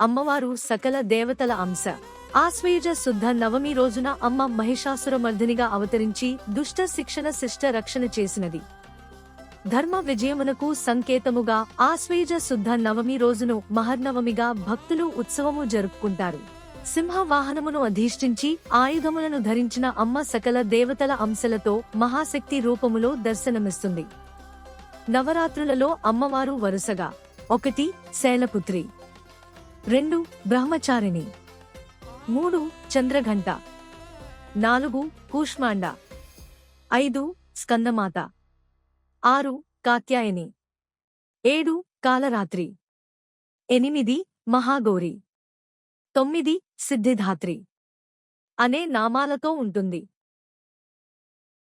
అమ్మవారు సకల దేవతల అంశ. ఆశ్వయుజ శుద్ధ నవమి రోజున అమ్మ మహిషాసురమర్ధినిగా అవతరించి దుష్ట శిక్షణ శిష్ట రక్షణ చేసినది. ధర్మ విజయమునకు సంకేతముగా ఆశ్వయుజ శుద్ధ నవమి రోజును మహర్నవమిగా భక్తులు ఉత్సవము జరుపుకుంటారు. సింహ వాహనమును అధిష్ఠించి ఆయుధములను ధరించిన అమ్మ సకల దేవతల అంశలతో మహాశక్తి రూపములో దర్శనమిస్తుంది. నవరాత్రులలో అమ్మవారు వరుసగా. ఒకటి శైలపుత్రి. రెండు బ్రహ్మచారిణి. మూడు చంద్రఘంట. నాలుగు కూష్మాండ. ఐదు స్కందమాత. ఆరు కాత్యాయని. ఏడు కాలరాత్రి. ఎనిమిది మహాగౌరి. తొమ్మిది సిద్ధిధాత్రి. అనే నామాలతో ఉంటుంది.